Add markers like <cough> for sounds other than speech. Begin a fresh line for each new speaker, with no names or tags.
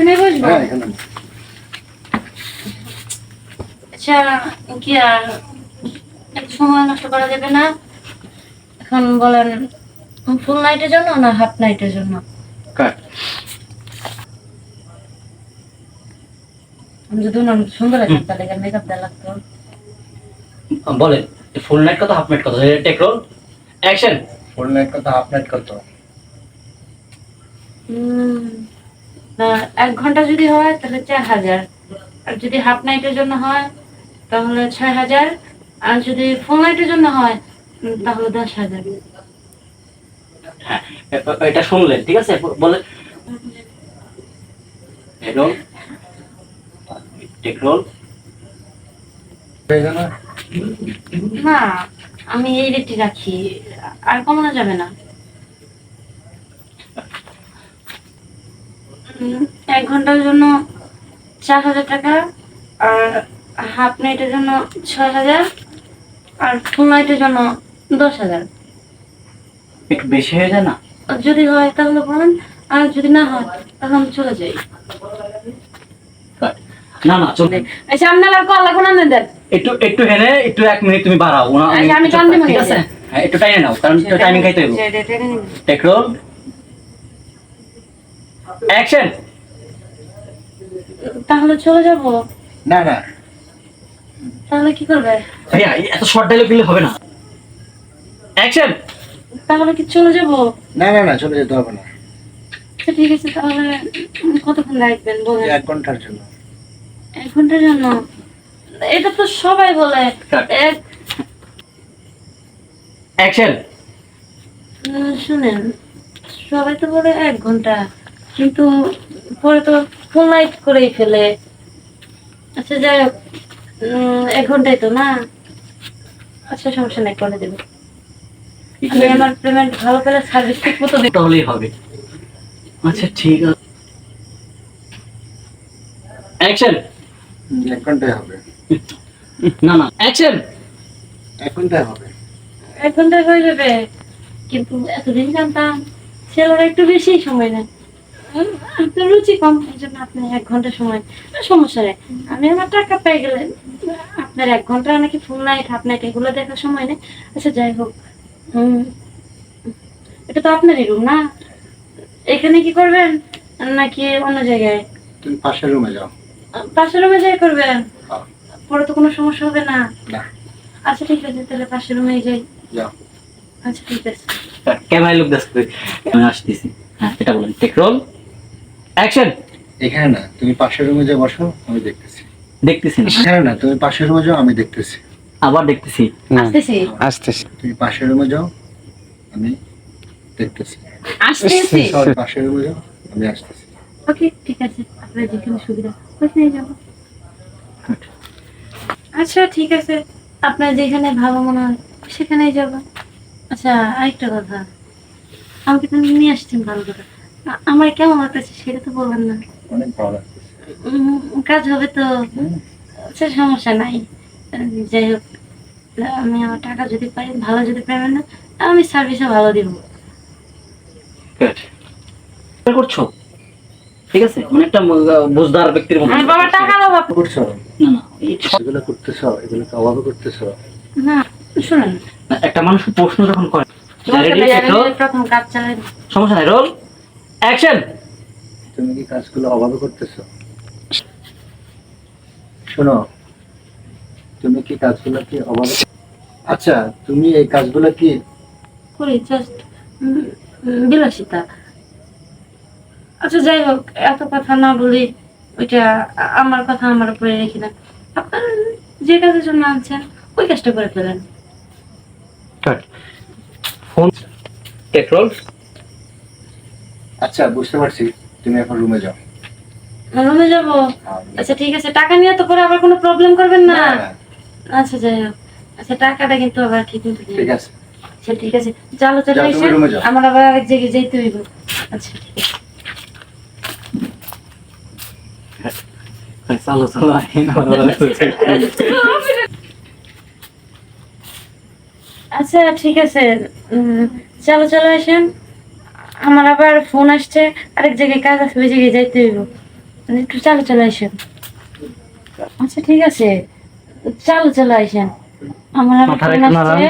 এখানে বসবো?
হ্যাঁ এখানে
আচ্ছা কি আর সময় নষ্ট করা যাবে না? এখন বলেন ফুল নাইটের জন্য না হাফ নাইটের জন্য? আমি যদি সুন্দর আছে তাহলে মেকআপ দেওয়া লাগতো।
বলেন ফুল নাইট কত হাফ নাইট কত? Take roll action
full night কত হাফ নাইট কত?
উম, না, এক ঘণ্টা যদি হয় তাহলে চার হাজার। আর যদি হাফ নাইটের জন্য হয় তাহলে ছয় হাজার। আর যদি ফুল নাইটের জন্য হয় তাহলে দশ হাজার।
হ্যাঁ এটা শুনলেন ঠিক আছে? বলে
না আমি এই রেটটি রাখি। আর কমানো যাবে না। এক ঘণ্টার জন্য চার হাজার টাকা আর হাফ নাইটের জন্য ছয় হাজার আর ফুল নাইটের জন্য দশ হাজার।
একটু বেশি হয়ে যায় না?
যদি হয় তাহলে বলেন আর যদি না হয় তাহলে আমি চলে যাই।
না না চলবে
আচ্ছা আপনার আর কল লাগবে না দেন।
একটু একটু হেনে একটু এক মিনিট তুমি বাড়াও ওনা
আচ্ছা, আমি
ঠিক আছে? হ্যাঁ একটু টাইমে নাও কারণ টাইমিং খাইতে হইব। Take roll. অ্যাকশন
তাহলে চলে যাব?
না না।
তাহলে কি করবে?
ভাইয়া এত শর্ট ডায়লগ দিলে হবে না। অ্যাকশন
তাহলে কি চলে যাব?
না না না চলে যেতে হবে না।
আচ্ছা ঠিক আছে তাহলে কতক্ষণ রাখবেন বলেন?
এক ঘণ্টার জন্য।
এক ঘণ্টার জন্য? এটা তো সবাই বলে. এক
অ্যাকশন
উম, শুনেন সবাই তো বলে এক ঘণ্টা। কিন্তু পরে তো ফুল নাইট করেই ফেলে। আচ্ছা যাই হোক উম, এক ঘন্টায় তো না? আচ্ছা সমস্যা নাই করে দেবো। আমার পেমেন্ট ভালো করে সার্ভিস ঠিক মতো
তাহলেই হবে। আচ্ছা ঠিক আছে। অ্যাকশন
এক ঘন্টায় হবে।
না না অ্যাকশন
এক ঘন্টায় হবে।
এক ঘন্টায় হয়ে যাবে। কিন্তু এতদিন জানতাম ছেলেরা একটু বেশি সময় নেয়। আপনার রুচি কম এই জন্য আপনি এক ঘণ্টা সময় সমস্যা নেই। আমি আমার টাকা পেয়ে গেলেন আপনার এক ঘণ্টা নাকি ফুল নাইট হাফ নাইট এগুলো দেখার সময় নেই। আচ্ছা যাই হোক। উম, এটা তো আপনারই রুম না? এখানে কি করবেন? নাকি অন্য জায়গায়?
তুমি পাশের রুমে যাও।
পাশের রুমে যাই করবেন?
হ্যাঁ।
পরে তো কোনো সমস্যা হবে না? আচ্ছা ঠিক আছে তাহলে পাশের রুমে যাই।
যাও।
আচ্ছা ঠিক আছে।
ক্যামেরায় লোক দেখতে আমি আসতেছি। হ্যাঁ এটা বলেন। টেক রোল অ্যাকশন
এখানে না তুমি পাশের রুমে যাও বসো আমি দেখতেছি।
দেখতেছি
এখানে না তুমি পাশের রুমে যাও আমি দেখতেছি।
আবার দেখতেছি।
আসতেছি।
আসতেছি।
তুমি পাশের রুমে যাও আমি দেখতেছি।
আসতেছি। <laughs>
সরি পাশের রুমে যাও আমি আসতেছি।
ওকে ঠিক আছে। আপনার যেখানে সুবিধা ওইখানে যাব। আচ্ছা ঠিক আছে। আপনার যেখানে ভালো মনে হয় সেখানেই যাব। আচ্ছা আরেকটা কথা। আমাকে তো নিয়ে আসছেন ভালো কথা আমার কেমন লাগতেছে সেটা তো বলবেন না।
অনেক ভালো
কাজ হবে তো।
হুম,
আচ্ছা সমস্যা নাই। যাই হোক আমি আমার টাকা যদি পাই ভালো যদি পেমেন্ট না আমি সার্ভিসও ভালো দিব।
করছ? ঠিক আছে? মানে একটা আহ, বুঝদার ব্যক্তির মতো।
আমি বাবা টাকার অভাব
করছ?
না না।
এগুলো করতেছো এগুলোকে অভাবে করতেছো।
না শুনেন।
না, একটা মানুষ প্রশ্ন যখন করে
সমস্যা নাই
রোল অ্যাকশন
তুমি কি কাজগুলো অভাবে করতেছো? শোনো তুমি কি কাজগুলো কি অভাবে আচ্ছা তুমি এই কাজগুলো কি
করি জাস্ট বিলাসিতা। আচ্ছা যাই হোক এত কথা না বলি ওইটা আমার কথা আমার উপরে রেখে দেন। আপনার যে কাজের জন্য আনছেন ওই কাজটা করে ফেলেন।
ফোন টেক রোল
আচ্ছা বুঝতে পারছি। তুমি এখন রুমে যাও।
রুমে যাব। আচ্ছা ঠিক আছে। টাকা নিয়ে তো পরে আবার কোনো প্রবলেম করবেন না?
না,
আচ্ছা যাই হোক। আচ্ছা টাকাটা কিন্তু আবার ঠিক মতো
ঠিক আছে।
আচ্ছা ঠিক আছে। চলো চলে এসে আমার আবার আরেক জায়গায় যেতে হইব। আচ্ছা ঠিক আছে।
চালো চালো
আচ্ছা ঠিক আছে। চলো চলো আসেন। আমার আবার ফোন আসছে আরেক জায়গায় কাজ আছে ওই জায়গায় যাইতে হইব। একটু চালু চলে আসেন। আচ্ছা ঠিক আছে। চালু চলে আসেন। আমার আবার ফোন আসছে।